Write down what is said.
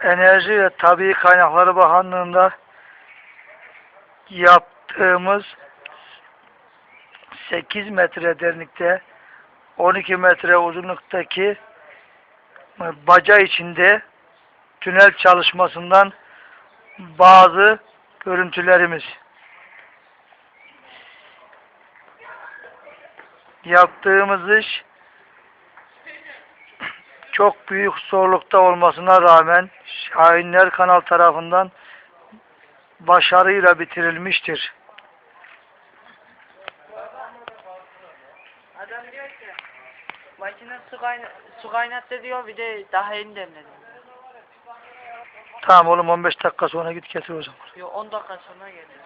Enerji ve Tabii Kaynakları Bakanlığı'nda yaptığımız 8 metre derinlikte 12 metre uzunluktaki baca içinde tünel çalışmasından bazı görüntülerimiz. Yaptığımız iş çok büyük zorlukta olmasına rağmen Şahinler Kanal tarafından başarıyla bitirilmiştir. Adam diyor ki makine su, kayna su kaynattı diyor bir de daha yeni demledi. Tamam oğlum 15 dakika sonra git getir o zaman. Yok 10 dakika sonra geliyor.